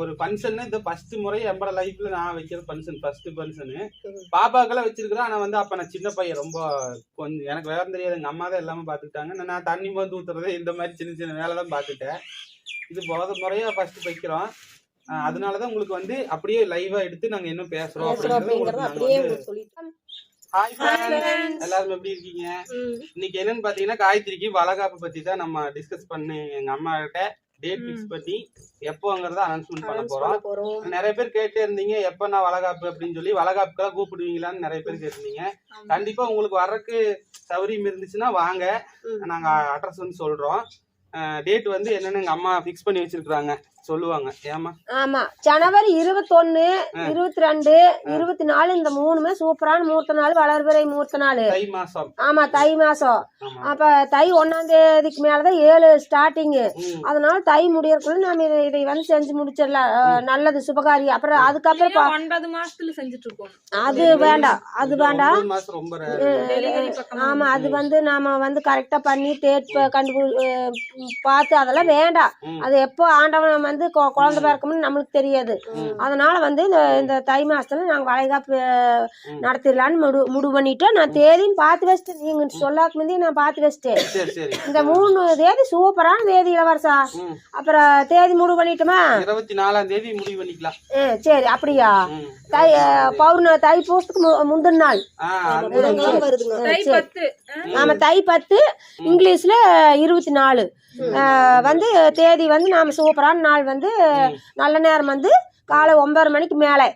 ஒரு ஃபங்க்ஷன் இந்த ஃபர்ஸ்ட் முறை எம்பட லைஃப்ல நான் வைக்கிற ஃபங்க்ஷன் ஃபர்ஸ்ட் ஃபங்க்ஷனு பாப்பாக்கெல்லாம் வச்சிருக்கிறேன். ஆனா வந்து அப்ப நான் சின்ன பையன் ரொம்ப கொஞ்சம் எனக்கு வேற தெரியாது. எங்க அம்மா தான் எல்லாமே பாத்துக்கிட்டாங்க. நான் தண்ணி மருந்து ஊத்துறது இந்த மாதிரி சின்ன சின்ன வேலை தான் பாத்துட்டேன் இது போத முறையா ஃபர்ஸ்ட் வைக்கிறோம். அதனாலதான் உங்களுக்கு வந்து அப்படியே லைவா எடுத்து நாங்க என்ன பேசுறோம் அப்படிங்கறத ஹாய் ஃப்ரெண்ட்ஸ் எல்லாரும் எப்படி இருக்கீங்க? இன்னைக்கு என்னன்னு பாத்தீங்கன்னா காயத்ரிக்கு வளகாப்பு பத்தி தான் நம்ம டிஸ்கஸ் பண்ணி எங்க அம்மா கிட்ட டேட் ஃபிக்ஸ் பண்ணி எப்போங்கிறத அனௌன்ஸ்மெண்ட் பண்ண போறோம். நிறைய பேர் கேட்டே இருந்தீங்க எப்ப நான் வளகாப்பு அப்படின்னு சொல்லி வளகாப்புக்கெல்லாம் கூப்பிடுவீங்களான்னு நிறைய பேர் கேட்டிருந்தீங்க. கண்டிப்பா உங்களுக்கு வர்றதுக்கு சௌரியம் இருந்துச்சுன்னா வாங்க. நாங்க அட்ரஸ் வந்து சொல்றோம். டேட் வந்து என்னன்னு எங்க அம்மா ஃபிக்ஸ் பண்ணி வச்சிருக்காங்க சொல்லுவாங்க. ஏமா ஆமா. ஜனவரி இருபத்தொன்னு இருபத்தி ரெண்டு இருபத்தி நாலு இந்த மூணுமே சூப்பரான மூர்த்த நாள் வளர்பிறை மூர்த்த நாள். தை மாசம். ஆமா தை மாசம். அப்ப தை ஒன்னாம் தேதிக்கு மேலதான் ஏழு ஸ்டார்டிங். அதனால தை முடியறதுக்குள்ள நாம இதை இதை வந்து செஞ்சு முடிச்சிடலாம். நல்லது சுபகாரி. அப்புறம் அதுக்கப்புறம் ஒன்பது மாசத்துல செஞ்சுட்டு இருக்கோம் அது வேண்டாம். அது வேண்டாம். ஒன்பது மாசம் ரொம்ப rare. டெலிவரி பக்கம் ஆமா அது வந்து நாம வந்து கரெக்டா பண்ணி டேட் கண்டுபி அஹ், பார்த்து அதெல்லாம் வேண்டாம். அது எப்போ ஆண்டவன் வந்து கொ- குழந்தை பிறக்கும்னு நம்மளுக்கு தெரியாது. அதனால வந்து இந்த இந்த தை மாசத்துல நாங்க வளைகாப்பு நடத்திடலான்னு முடி முடிவு பண்ணிட்டோம். நான் தேதியும் பார்த்து வச்சிட்டேன் நீங்க சொல்லாக்கு முந்தைய நான் பார்த்து வச்சிட்டேன் சரி சரி இந்த மூணு தேதி சூப்பரான தேதி இளவரசா. அப்புறம் தேதி முடிவு பண்ணிட்டோமா? இருபத்தி நாலாம் தேதி முடிவு பண்ணிக்கலாம். ஆ, சரி அப்படியா. தை பௌர்ண தை பூசத்துக்கு மு- முந்தின நாள். ஆ, அது வருதுங்க தை பத்து ஆ? நாம தை பத்து இங்கிலீஷ்ல இருபத்தி நாலு. வந்து தேதி வந்து நாம சூப்பரான நாள். வந்து நல்ல நேரம் வந்து காலை ஒன்பது மணிக்கு மேலே.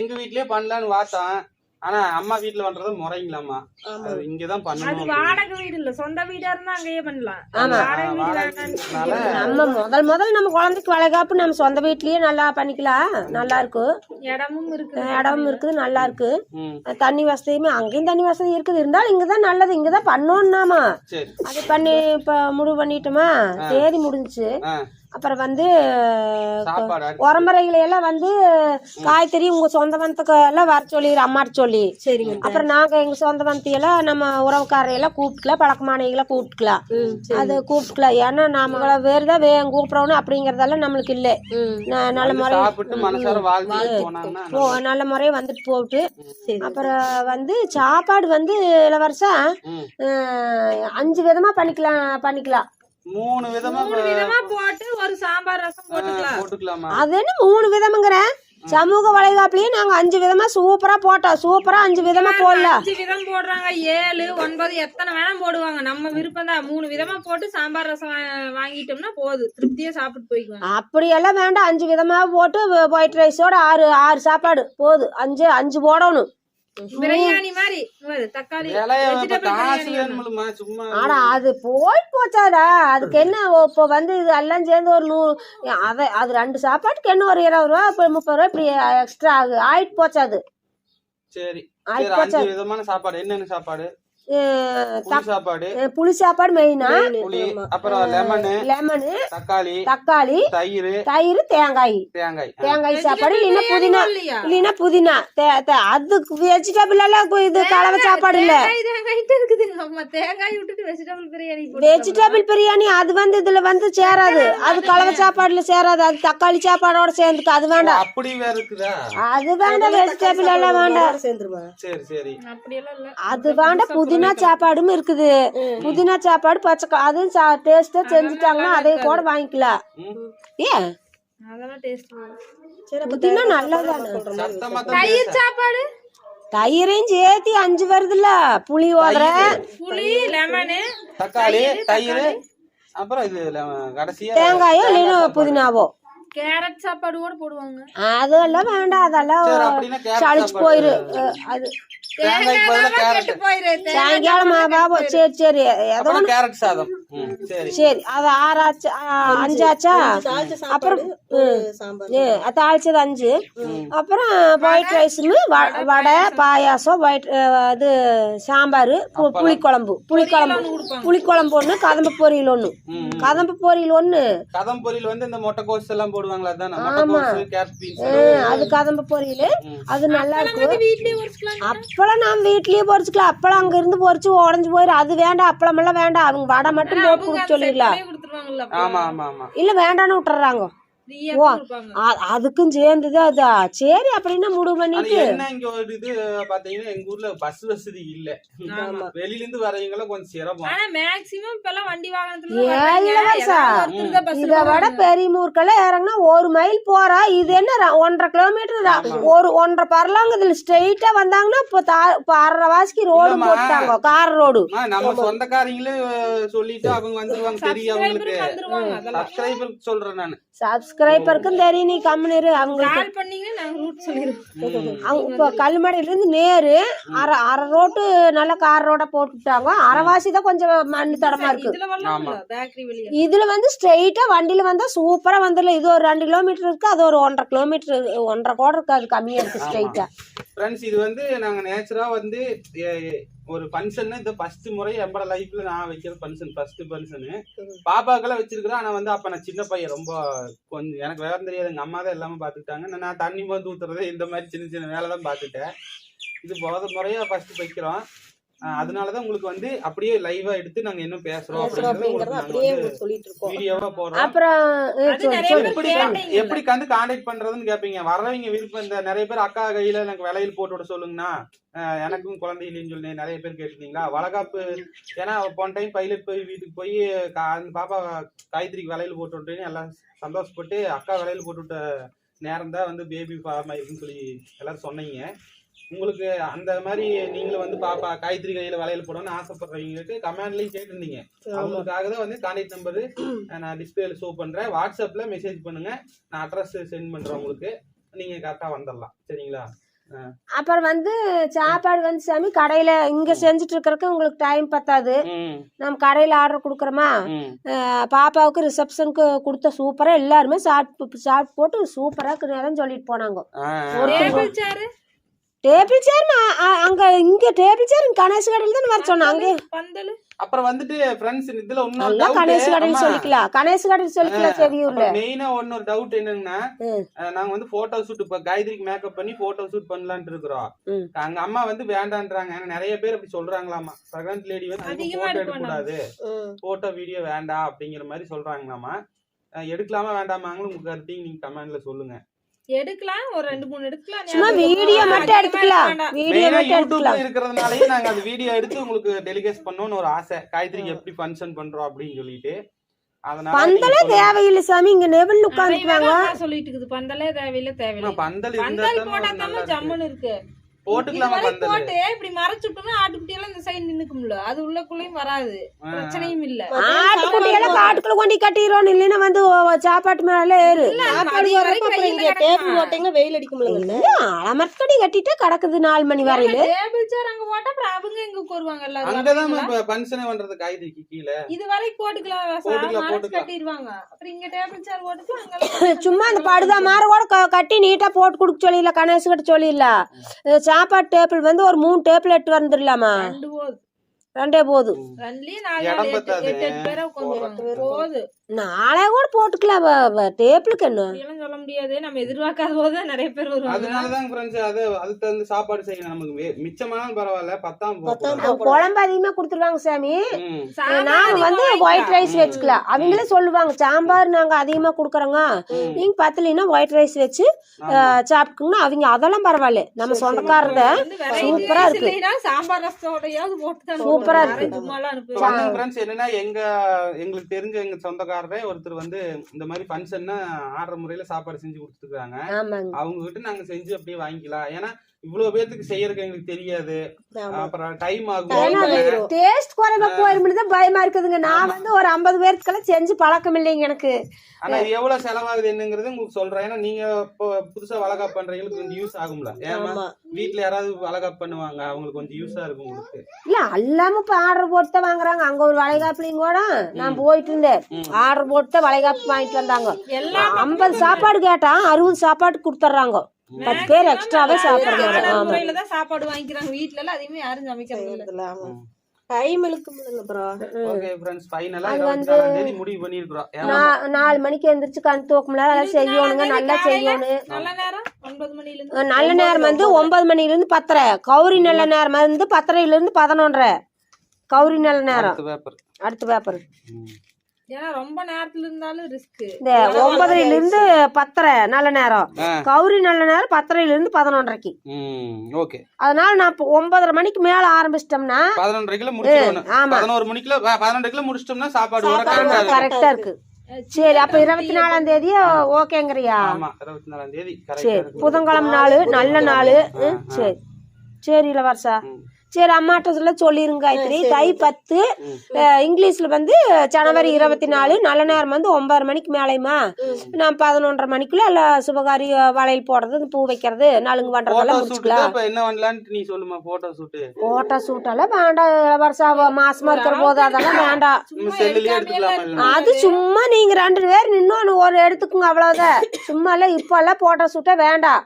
எங்க வீட்லயே பண்ணலாம்னு பார்த்தேன் ஆனா அம்மா வீட்ல பண்றது முறைங்களாமா அது இங்கதான் அது பண்ணணும் வாடகை வீடு இல்ல சொந்த வீடா இருந்தா அங்கேயே பண்ணலாம். நம்ம முதல் முதல் நம்ம குழந்தைக்கு வளைகாப்பு நம்ம சொந்த வீட்லயே நல்லா பண்ணிக்கலாம். நல்லா இருக்கும் இடமும் இருக்கு இடம் இருக்குது நல்லா இருக்கு. தண்ணி வசதியுமே அங்கேயும் தண்ணி வசதி இருக்குது. இருந்தாலும் இங்கதான் நல்லது இங்கதான் பண்ணோம் நாம சரி. அது பண்ணி இப்ப முடிவு பண்ணிட்டோமா? தேதி முடிஞ்சுச்சு. அப்புறம் வந்து. உரம்பரைகளை எல்லாம் வந்து காய்கறி உங்க சொந்த பந்தத்துக்கு எல்லாம் வர சொல்லி அம்மாட்ட சொல்லி. சரிங்க அப்புறம் நாங்க எங்க சொந்த பந்தியெல்லாம் நம்ம உறவுக்காரையெல்லாம் கூப்பிட்டுக்கலாம் பழக்கமானவங்களை கூப்பிட்டுக்கலாம். அது கூப்பிட்டுக்கலாம். ஏன்னா நாம வேறுதான் வே கூப்பிடணும் அப்படிங்கறதெல்லாம் நம்மளுக்கு இல்லை. ந- நல்ல முறை நல்ல முறையை வந்துட்டு போட்டு. சரி. அப்புறம் வந்து சாப்பாடு வந்து. அஹ், அஞ்சு விதமா பண்ணிக்கலாம் பண்ணிக்கலாம். மூணு விதமா மூணு விதமா போட்டு ஒரு சாம்பார் ரசம் போட்டுக்கலாம். அது என்ன மூணு விதமுங்கிறேன் சமூக வளைகாப்புலயே நாங்க அஞ்சு விதமா சூப்பரா போட்டோம். சூப்பரா அஞ்சு விதமா போடல. அஞ்சு விதம் போடுறாங்க. ஏழு ஒன்பது எத்தனை வேணா போடுவாங்க. நம்ம விருப்பம் தான். மூணு விதமா போட்டு சாம்பார் ரசம் வா- வாங்கிட்டோம்னா போதும் திருப்தியா சாப்பிட்டு போய்க்குவாங்க அப்படியெல்லாம் வேண்டாம். அஞ்சு விதமா போட்டு ஒயிட் ரைஸோட ஆறு ஆறு சாப்பாடு போதும் அஞ்சு அஞ்சு போடணும். பிரியாணி மாதிரி. தக்காளி ஆனா அது போயிட்டு போச்சாடா. அதுக்கு என்ன இப்போ வந்து இது எல்லாம் சேர்ந்து ஒரு நூறு அதை அது ரெண்டு சாப்பாட்டுக்கு என்ன ஒரு இருபது ரூபா இப்போ முப்பது ரூபா இப்படி எக்ஸ்ட்ரா ஆகு. ஆயிட்டு போச்சு அது சரி ஆயிட்டு போச்சு விதமான சாப்பாடு. என்னென்ன சாப்பாடு? சாப்பாடு. புளி சாப்பாடு மெயினா அப்புறம் லெமனு லெமனு தக்காளி தக்காளி தயிர் தயிர் தேங்காய். தேங்காய். தேங்காய் சாப்பாடு இல்லைன்னா புதினா? இல்லைன்னா புதினா. தே- தே- அதுக்கு வெஜிடபிள் எல்லாம் இது கலவை சாப்பாடு இல்ல. தேங்காய் தேங்காய்ட்டு இருக்குது. நம்ம தேங்காய் விட்டுட்டு வெஜிடபிள் பிரியாணி போட்டுக்கலாம். வெஜிடபிள் பிரியாணி அது வந்து இதுல வந்து சேராது. அது கலவை சாப்பாடுல சேராது. அது தக்காளி சாப்பாடோட சேர்ந்துக்கு அது வேண்டாம். அப்படி வேற இருக்குதா? அது வேண்டாம். வெஜிடபிள் எல்லாம் வேண்டாம். சேர்ந்துருமா? சரி சரி. அப்படியெல்லாம் இல்ல. அது வேண்டாம். புதினா சாப்பாடும் இருக்குது. புதினா சாப்பாடு பச்சை அதுவும் டேஸ்டா செஞ்சுட்டாங்கன்னா அதை கூட வாங்கிக்கலாம் அப்ப புதினா நல்லதானே சாப்பாடு தயிரையும் சேர்த்து அஞ்சு வருதுல்ல புளி ஓதுற புளி லெமனு தக்காளி தயிர் அப்புறம் இது லெம- கடைசியா தேங்காயோ இல்லைன்னா புதினாவோ? கேரட் சாப்பாடு கூட போடுவாங்க. அதெல்லாம் வேண்டாம் அதெல்லாம் சளிச்சு. போயிரு. அது தேங்காய்க்கு பதிலா கேரட் கெட்டு போயிரு சாயங்காலம் பாபா சரி. அது ஆறாச்சா அஞ்சாச்சா? அப்புறம் தாளிச்சது அஞ்சு. அப்புறம் ஒயிட் ரைஸுன்னு வடை பாயாசம் ஒயிட் அது சாம்பார் புளிக்குழம்பு. புளிக்குழம்பு. புளிக்குழம்பு ஒன்று கதம்ப பொரியல் ஒன்று. கதம்ப பொரியல் ஒன்று கதம் பொரியல் வந்து இந்த முட்டைக்கோஸ் எல்லாம் போடுவாங்களா அதானே? அது கதம்ப பொரியல். அது நல்லா இருக்கும். அப்பளம் நாம் வீட்லயே பொரிச்சுக்கலாம். அப்பளம் அங்க இருந்து பொரிச்சு உடஞ்சு போயிரு அது வேண்டாம் அப்பளம் எல்லாம் வேண்டாம். அவங்க வடை மட்டும் கொடுக்க சொல்லிடலாம். ஆமா ஆமா ஆமா. இல்ல வேண்டாம்னு விட்டுறாங்க. ஓ. அதுக்கும் சேர்ந்துதான் அதா சரி அப்படின்னா பண்ணிட்டு என்ன இங்க ஒரு இது பாத்தீங்கன்னா எங்க ஊர்ல பஸ் வசதி இல்ல. வெளியில இருந்து வரவங்க கொஞ்சம் சிரமம் ஆனா மேக்ஸிமம் இப்ப எல்லாம் வண்டி வாகனத்துல இதை விட. பெரிய மூர்க்கெல்லாம் இறங்கினா ஒரு மைல் போறா இது என்ன ஒன்றரை கிலோமீட்டர். ஒரு ஒன்றரை பரலாங்க இதுல ஸ்ட்ரெயிட்டா வந்தாங்கன்னா இப்போ அரை வாசிக்கு ரோடு. போட்டாங்க கார் ரோடு நம்ம சொந்தக்காரங்களே சொல்லிட்டு அவங்க வந்துருவாங்க தெரியும் அவங்களுக்கு சப்ஸ்கிரைபர் சொல்றேன் நானு சப்ஸ்கிரைபருக்கும் தெரியும் நீ சொல்லிடுவோம். அவங்க இருந்து நேரு அரை அரை ரோட்டு நல்ல கார் ரோட போட்டுட்டாங்க. அரைவாசி தான் கொஞ்சம் மண்ணு தடமா இருக்கு. இதுல வந்து ஸ்ட்ரெயிட்டா வண்டியில வந்தா சூப்பரா வந்துடலாம். இது ஒரு ரெண்டு கிலோமீட்டர் இருக்கு அது ஒரு ஒன்றரை கிலோமீட்டர் ஒன்றரை கூட இருக்கு அது கம்மியா இருக்கு ஸ்ட்ரெயிட்டா ஃப்ரெண்ட்ஸ் இது வந்து நாங்க நேச்சுரா வந்து ஒரு ஃபங்க்ஷன் இந்த ஃபர்ஸ்ட் முறை எம்பட லைஃப்ல நான் வைக்கிற ஃபங்க்ஷன் ஃபர்ஸ்ட் ஃபங்க்ஷனு பாப்பாக்கெல்லாம் வச்சிருக்கிறேன். ஆனா வந்து அப்ப நான் சின்ன பையன் ரொம்ப கொஞ்சம் எனக்கு வேற தெரியாது. எங்க அம்மா தான் எல்லாமே பாத்துக்கிட்டாங்க நான் தண்ணி வந்து ஊத்துறது இந்த மாதிரி சின்ன சின்ன வேலை தான் பாத்துட்டேன் இது போத முறையா ஃபர்ஸ்ட் வைக்கிறோம். அதனாலதான் உங்களுக்கு வந்து அப்படியே லைவா எடுத்து நாங்க என்ன பேசுறோம் அப்படிங்கறத அப்படியே உங்களுக்கு சொல்லிட்டு இருக்கோம். வீடியோவா போடுறோம். அப்புறம் எப்படி வந்து காண்டாக்ட் பண்றதுன்னு கேப்பீங்க. வர்றவங்க விருப்பம் இந்த நிறைய பேர் அக்கா கையில எனக்கு விலையில் போட்டு விட சொல்லுங்கண்ணா. எனக்கும் குழந்தை இல்லைன்னு சொல்லி நிறைய பேர் கேட்டிருந்தீங்களா வளகாப்பு ஏன்னா போன டைம் பைலட் போய் வீட்டுக்கு போய் கா- அந்த பாப்பா காயத்ரிக்கு விலையில் போட்டு விட்டேன்னு எல்லாம் சந்தோஷப்பட்டு அக்கா விலையில் போட்டு விட்ட நேரம் தான் வந்து பேபி ஃபார்ம் ஆயிருக்குன்னு சொல்லி எல்லாரும் சொன்னீங்க. உங்களுக்கு அந்த மாதிரி நீங்களும் வந்து பாப்பா காயத்ரி கையில வளையல் போடணும்னு ஆசைப்படுறவங்களுக்கு கமெண்ட்லயும் கேட்டிருந்தீங்க. அவங்களுக்காக தான் வந்து கான்டாக்ட் நம்பரு நான் டிஸ்பிளேல ஷோ பண்றேன். வாட்ஸ்அப்ல மெசேஜ் பண்ணுங்க. நான் அட்ரஸ் சென்ட் பண்றேன் உங்களுக்கு. நீங்க கரெக்டா வந்துடலாம். சரிங்களா? அப்புறம் வந்து சாப்பாடு வந்து சாமி கடையில இங்க செஞ்சுட்டு இருக்கறதுக்கு உங்களுக்கு டைம் பத்தாது. நம்ம கடையில ஆர்டர் கொடுக்குறோமா? பாப்பாவுக்கு ரிசப்ஷனுக்கு கொடுத்த சூப்பரா எல்லாருமே சாப்பிட்டு சாப்பிட்டு போட்டு சூப்பரா இருக்குன்னு சொல்லிட்டு போனாங்க. டேபிள் சேர் அங்க இங்க டேபிள் சேர் கணேஷ் கடையில தான் வர சொன்னாங்க. அங்கே பந்தல். அப்புறம் வந்துட்டு ஃப்ரெண்ட்ஸ் இதுல நல்லா கணேஷ் கடையில் சொல்லிக்கலாம். கணேஷ் கடையில் சொல்லிக்கலாம் செவியூர்ல மெயினா ஒன்னொரு டவுட் என்னன்னா நாங்க வந்து போட்டோ ஷூட் இப்ப காயத்ரிக்கு மேக்கப் பண்ணி போட்டோ ஷூட் பண்ணலாம்னு இருக்கிறோம். அங்க அம்மா வந்து வேண்டான்றாங்க. நிறைய பேர் அப்படி சொல்றாங்களாமா. பிரெக்னன்ட் லேடி வந்து அதிகமா போட்டோ எடுக்க கூடாது. போட்டோ வீடியோ வேண்டாம் அப்படிங்கிற மாதிரி சொல்றாங்களாமா. எடுக்கலாமா வேண்டாமாங்களும் உங்க கருத்தையும் நீங்க கமெண்ட்ல சொல்லுங்க. எடுக்கலாம் ஒரு ரெண்டு மூணு எடுக்கலாம் சும்மா வீடியோ? மட்டும் எடுத்துக்கலாம். வீடியோ மட்டும் எடுத்துக்கலாம். இருக்கிறதுனாலயே நாங்க அந்த வீடியோ எடுத்து உங்களுக்கு டெலிகேட் பண்ணணும்னு ஒரு ஆசை. காயத்ரிக்கு எப்படி ஃபங்க்ஷன் பண்றோம் அப்படின்னு சொல்லிட்டு. அதனால பந்தலே. தேவையில்லை சாமி. இங்க நெவில் தான் சொல்லிட்டு இருக்குது? பந்தலே தேவையில்லை தேவையில்லை. பந்தல் இருந்தா பந்தல் தானே போட்டா தான். ஜம்முன்னு இருக்கு. போட்டுக்கலாமா போட்டு இப்படி மறைச்சுட்டோம்னா ஆட்டுக்குட்டி எல்லாம் இந்த சைடு நின்னுக்கும்ல. அது உள்ளக்குள்ளேயும் வராது. பிரச்சனையும் இல்ல. ஆட்டுக்குட்டியெல்லாம் காட்டுக்குள்ள கொண்டு கட்டிடுறோம் இல்லைன்னா வந்து சாப்பாட்டு மேல ஏறு. டேபிள்? போட்டீங்கன்னா வெயில் அடிக்கும்ல. அலமரத்தடி கட்டிட்டு கிடக்குது நாலு மணி வரையில? டேபிள் சேர் அங்க போட்டா அப்புறம் அவங்க எங்க உட்காருவாங்க எல்லாரும்? அங்கதான் வரீங்களா? இப்ப ஃபங்க்ஷனே பண்றது காயத்ரிக்கு கீழே. இது வரைக்கும் போட்டுக்கலாம் மறைச்சு. கட்டிடுவாங்க. அப்புறம் இங்க டேபிள் சேர் போட்டுக்கலாம் சும்மா அந்த படுதா மாற கூட க- கட்டி நீட்டா போட்டு கொடுக்க சொல்லிடல கணேஷ் கிட்ட சொல்லிடலாம் இது சாப்பாடு டேபிள் வந்து ஒரு மூணு டேபிள் எட்டு வந்துடலாமா ரெண்டு போதும் ரெண்டுலயும் நாலு எட்டு பேரா போகுது நாளே கூட போட்டுக்கலாம் டேபிளுக்கு என்ன சொல்ல முடியாது நம்ம எதிர்பார்க்காத போது நிறைய பேர் வருவாங்க அதனாலதான் ஃப்ரெண்ட்ஸ் அது அதுக்கு தகுந்த சாப்பாடு செய்யணும் நமக்கு மிச்சமானாலும் பரவாயில்ல பத்தாம் பத்தாம். குழம்பு அதிகமா கொடுத்துருவாங்க சாமி நாங்க வந்து அதிகமா ஒயிட் ரைஸ். வச்சுக்கலாம் அவங்களே சொல்லுவாங்க சாம்பார் நாங்க அதிகமா கொடுக்குறோங்க. நீங்க பத்தலைன்னா ஒயிட் ரைஸ் வச்சு ஆமா. சாப்பிட்டுக்கோங்க அவங்க அதெல்லாம் பரவாயில்ல நம்ம variety சூப்பரா இருக்கு. சாம்பார் ரசத்தோடயாவது போட்டு தான் சூப்பரா. இருக்கு. என்னன்னா எங்க எங்களுக்கு தெரிஞ்ச எங்க சொந்தக்காரரே ஒருத்தர் வந்து இந்த மாதிரி ஃபங்க்ஷன்னா ஆர்டர் முறையில சாப்பாடு செஞ்சு கொடுத்துருக்காங்க அவங்க கிட்ட நாங்க செஞ்சு அப்படியே வாங்கிக்கலாம். ஏன்னா இவ்வளவு பேர்த்துக்கு செய்யறதுக்கு எங்களுக்கு தெரியாது. அப்புறம் டைம் ஆகும். டேஸ்ட் குறைவா போயிருமிட்டு தான் பயமா இருக்குதுங்க. நான் வந்து ஒரு ஐம்பது பேருக்கெல்லாம் செஞ்சு பழக்கம் இல்லைங்க எனக்கு. ஆனா இது எவ்வளவு செலவாகுது என்னங்கிறது உங்களுக்கு சொல்றேன். ஏன்னா நீங்க இப்போ புதுசா வளகாப் பண்றவங்களுக்கு கொஞ்சம் யூஸ் ஆகும்ல. ஏன்னா. வீட்ல யாராவது வளகாப் பண்ணுவாங்க. அவங்களுக்கு கொஞ்சம் யூஸா இருக்கும் உங்களுக்கு. இல்ல எல்லாமே இப்ப ஆர்டர் போட்டு வாங்குறாங்க. அங்க ஒரு வளைகாப்புலையும் கூட நான் போயிட்டு இருந்தேன். ஆர்டர் போட்டு வளைகாப்பு வாங்கிட்டு வந்தாங்க. எல்லாம் ஐம்பது சாப்பாடு கேட்டா அறுபது சாப்பாடு கொடுத்துட்றாங்க பத்து பேர் எக்ஸ்ட்ராவே சாப்பிடுறாங்க ஆமா. தான் சாப்பாடு வாங்கிக்கிறாங்க. வீட்ல எல்லாம் அதிகமா யாரும் சமைக்கிறது இல்ல ஆமா. டைம் இழுக்கும்லங்க அப்புறம் ஓகே ஃப்ரெண்ட்ஸ் ஃபைனலா அது இருபத்தி வந்து- நாலாம் தேதி முடிவு நா- நாலு மணிக்கு எந்திரிச்சு கண் தூக்கம்ல அதெல்லாம் செய்யணுங்க நல்லா செய்யணும் நல்ல நேரம்? ஒன்பது மணில இருந்து நல்ல நேரம் வந்து ஒன்பது. மணில இருந்து பத்தரை. கௌரி நல்ல நேரம் வந்து பத்தரையில இருந்து பதினொன்றரை. கௌரி நல்ல நேரம். அடுத்த பேப்பர் அடுத்த பேப்பர் ஏன்னா ரொம்ப நேரத்துல இருந்தாலும் ரிஸ்க் இந்த ஒன்பதரைல இருந்து பத்தரை நல்ல நேரம். கௌரி நல்ல நேரம் பத்தரைல இருந்து பதினொன்றரைக்கு. ம் ஓகே. அதனால நான் இப்போ ஒன்பதரை மணிக்கு மேல ஆரம்பிச்சிட்டோம்னா பதினொன்றரைக்குள்ள முடிச்சிடணும் ஆமா. பதினோரு மணிக்குள்ள முடிச்சிட்டோம்னா சாப்பாடு கரெக்டா இருக்கு. சரி அப்ப இருபத்தி நாலாம் தேதி ஓகேங்கிறியா? ஆமா இருபத்தி நாலாம் தேதி கரெக்டா சரி இருக்கு. புதன்கிழமை நாள் நல்ல நாள். சரி. சரி இளவரசா. சரி அம்மாட்ட சொல்ல சொல்லிருங்க காயத்ரி தை பத்து இங்கிலீஷ்ல வந்து ஜனவரி இருபத்தி நாலு நல்ல நேரம் வந்து ஒன்பதரை மணிக்கு மேலேயுமா நான் பதினொன்றரை மணிக்குள்ள எல்லாம் சுபகாரி வளையல் போடுறது பூ வைக்கிறது நலுங்கு பண்றதெல்லாம் முடிச்சுக்கலாம். என்ன நீ சொல்லுமா போட்டோ ஷூட்டு போட்டோ சூட்டெல்லாம் வேண்டாம் இளவரசா மாசமா இருக்கிற போது அதெல்லாம் வேண்டாம்? அது சும்மா நீங்க ரெண்டு பேர் இன்னொன்னு ஒரு எடுத்துக்குங்க அவ்வளவுதான். சும்மா எல்லாம் இப்ப எல்லாம் போட்டோ சூட்டே வேண்டாம்.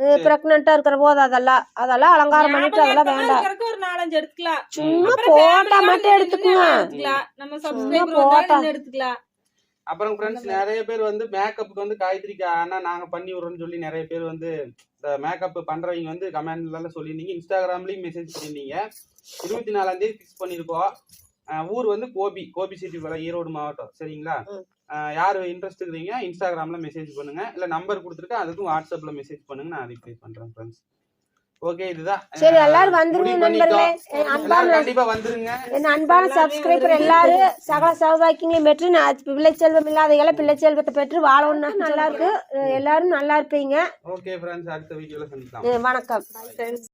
பிரெக்னண்டா இருக்கிற போது அதெல்லாம் அதெல்லாம் அலங்காரம் பண்ணிட்டு அதெல்லாம் வேண்டாம். ஒரு நாலஞ்சு எடுத்துக்கலாம். சும்மா அப்புறம் போட்டா மட்டும் எடுத்துக்குங்க எடுத்துக்கலாம்? நம்ம சப்ஸ்கிரைபர் எடுத்துக்கலாம்? அப்புறம் ஃப்ரெண்ட்ஸ் நிறைய பேர் வந்து மேக்கப்புக்கு வந்து காயத்ரிக்கு ஆனா நாங்க பண்ணி விடுறோம்னு சொல்லி நிறைய பேர் வந்து இந்த மேக்கப் பண்றவங்க வந்து கமெண்ட்ல எல்லாம் சொல்லியிருந்தீங்க. இன்ஸ்டாகிராம்லயும் மெசேஜ் பண்ணியிருந்தீங்க. இருபத்தி நாலாம் தேதி ஃபிக்ஸ் பண்ணிருக்கோம் ஊர் வந்து கோபி கோபி சிட்டி ஈரோடு மாவட்டம். சரிங்களா? யார் இன்ட்ரெஸ்ட் இருக்கிறீங்க இன்ஸ்டாகிராம்ல மெசேஜ் பண்ணுங்க. இல்ல நம்பர் கொடுத்துருக்கேன் அதுக்கும் வாட்ஸ்அப்ல மெசேஜ் பண்ணுங்க நான் ரிப்ளை பண்றேன் ஃப்ரெண்ட்ஸ் ஓகே இதுதான். சரி எல்லாரும் வந்துருங்க. நண்பர்களே. என் அன்பான கண்டிப்பா வந்துருங்க. என் அன்பான சப்ஸ்கிரைபர் எல்லாரும் சகல சௌபாக்கியங்களையும் பெற்று நான் பிள்ளை செல்வம் இல்லாதவங்களை பிள்ளை செல்வத்தை பெற்று வாழணும்னா நல்லா இருக்கு. எல்லாரும் நல்லா இருப்பீங்க. ஓகே ஃப்ரெண்ட்ஸ் அடுத்த வீடியோல சந்திக்கலாம். வணக்கம்.